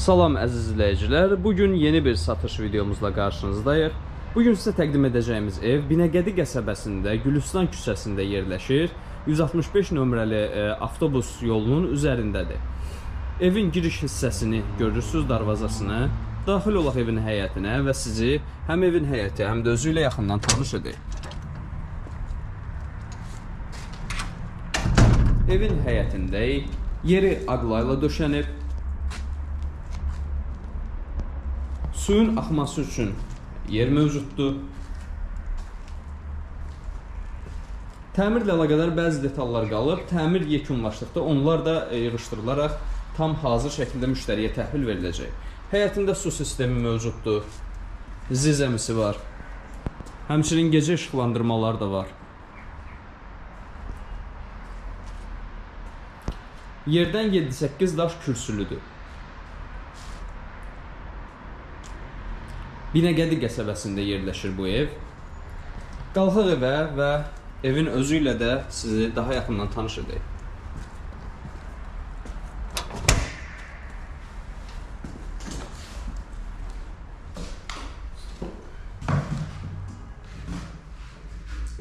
Salam əziz izləyicilər. Bu gün yeni bir satış videomuzla qarşınızdayıq. Bu gün sizə təqdim edəcəyimiz ev Binəqədi qəsəbəsində, Gülüstan küçəsində yerləşir. 165 nömrəli e, avtobus yolunun üzərindədir. Evin giriş hissəsini görürsüz, darvazasını. Daxil olaq evin həyətinə və sizi həm evin həyəti, həm də özü ilə yaxından tanış edək. Evin həyətindəyik. Yeri aqlayla döşənib. Suyun axması üçün yer mövcuddur. Təmirlə əlaqədar bəzi detallar qalıb. Təmir yekunlaşdıqda onlar da e, yığışdırılaraq tam hazır şəkildə müştəriyə təhvil veriləcək. Həyətində su sistemi mövcuddur. Zizəmisi var. Həmçinin gecə işıqlandırmalar da var. Yerdən 7-8 daş kürsülüdür. Binəqədi qəsəbəsində yerləşir bu ev. Qalxaq evə və evin özü ilə də sizi daha yaxından tanış edək.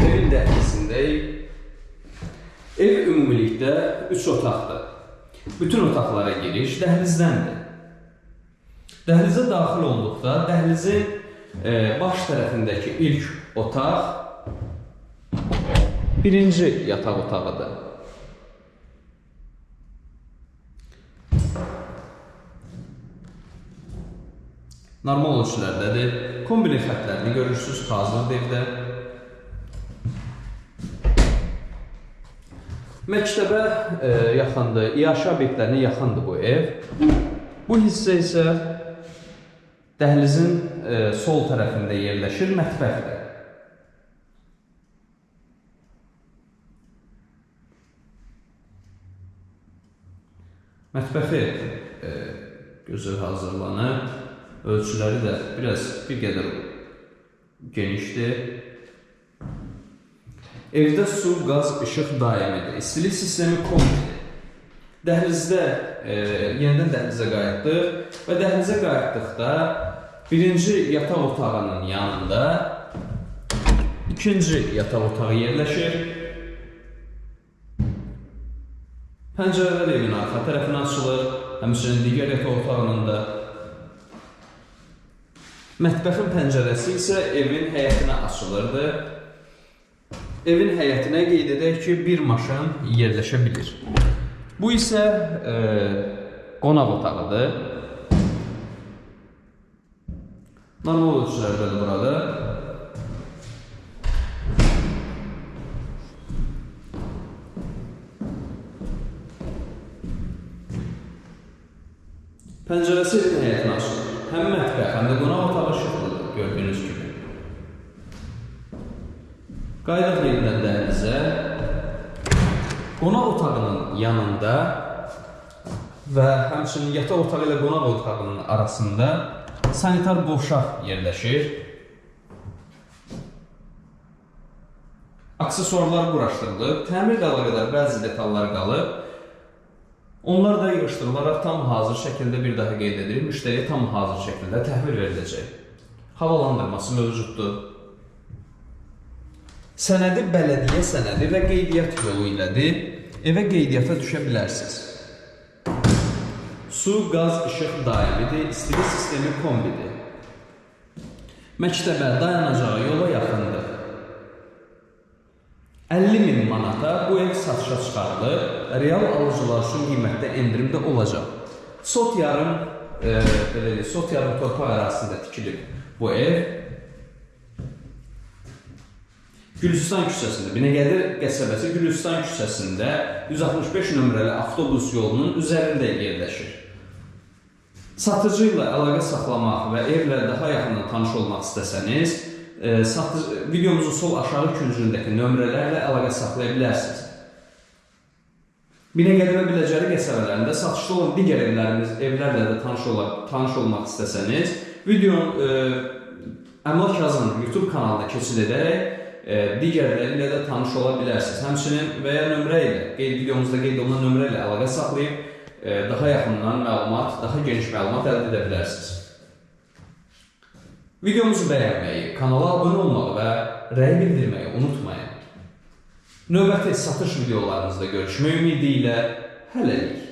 Evin dəhlizindəyik. Ev ümumilikdə 3 otaqdır. Bütün otaqlara giriş dəhlizdəndir. Dəhlizə daxil olduqda dəhlizin e, baş tərəfindəki ilk otaq birinci yataq otağıdır. Normal ölçülərdədir. Kombinin xəttlərini görürsüz, hazırdır evdə. Məktəbə e, yaxındır, iaşə obyektlərinə yaxındır bu ev. Bu hissə isə dəhlizin e, sol tərəfində yerləşir mətbəxdir. Mətbəxi e, gözəl hazırlanıb, ölçüləri də biraz bir qədər genişdir. Evdə su, qaz, işıq daimidir. İstilik sistemi kombidir. Dəhlizdə e, yenidən dəhlizə qayıtdıq və dəhlizə qayıtdıqda birinci yataq otağının yanında ikinci yataq otağı yerləşir. Pəncərələr evin arxa tərəfinə açılır, həmçinin digər yataq otağının da. Mətbəxin pəncərəsi isə evin həyətinə açılırdı. Evin həyətinə qeyd edək ki, bir maşın yerləşə bilir. Bu isə e, qonaq otağıdır. Normal ölçülərdədir burada. Pəncərəsi evin həyətinə açılır. Həm mətbəx, həm də qonaq otağı işıqlıdır, gördüyünüz kimi. Qaydaq yerindən dəhlizə, qonaq otağının yanında və həmçinin yataq otağı ilə qonaq otağının arasında sanitar boşaq yerləşir. Aksesuarlar quraşdırılıb, təmirlə əlaqədar bəzi detallar qalıb. Onlar da yığışdırılaraq tam hazır şəkildə bir daha qeyd edilir, müştəriyə tam hazır şəkildə təhvil veriləcək. Havalandırması mövcuddur. Sənədi bələdiyyə sənədi və qeydiyyat yolu ilədir. Evə qeydiyyata düşə bilərsiniz. Su, qaz, işıq daimidir, istilik sistemi kombidir. Məktəbə, dayanacağı yola yaxındır. 50 min manata bu ev satışa çıxarılır. Real alıcılar üçün qiymətdə endirim də olacaq. Sot yarım, e, belə sot yarım torpaq ərazisində tikilib bu ev. Gülüstan küçəsində, Binəqədi qəsəbəsi Gülüstan küçəsində 165 nömrəli avtobus yolunun üzərində yerləşir. Satıcı ilə əlaqə saxlamaq və evlə daha yaxından tanış olmaq istəsəniz, e, videomuzun sol aşağı küncündəki nömrələrlə əlaqə saxlaya bilərsiniz. Binəqədi və Biləcəri qəsəbələrində satışda olan digər evlərimiz, evlərlə də tanış, ola, tanış olmaq istəsəniz, videonun e, Əmlak Yazın YouTube kanalına keçid edərək digərləri ilə də tanış ola bilərsiniz. Həmçinin və ya nömrə ilə, qeyd videomuzda qeyd olunan nömrə ilə əlaqə saxlayıb e, daha yaxından məlumat, daha geniş məlumat əldə edə bilərsiniz. Videomuzu bəyənməyi, kanala abunə olmağı və rəy bildirməyi unutmayın. Növbəti satış videolarımızda görüşmək ümidi ilə hələlik.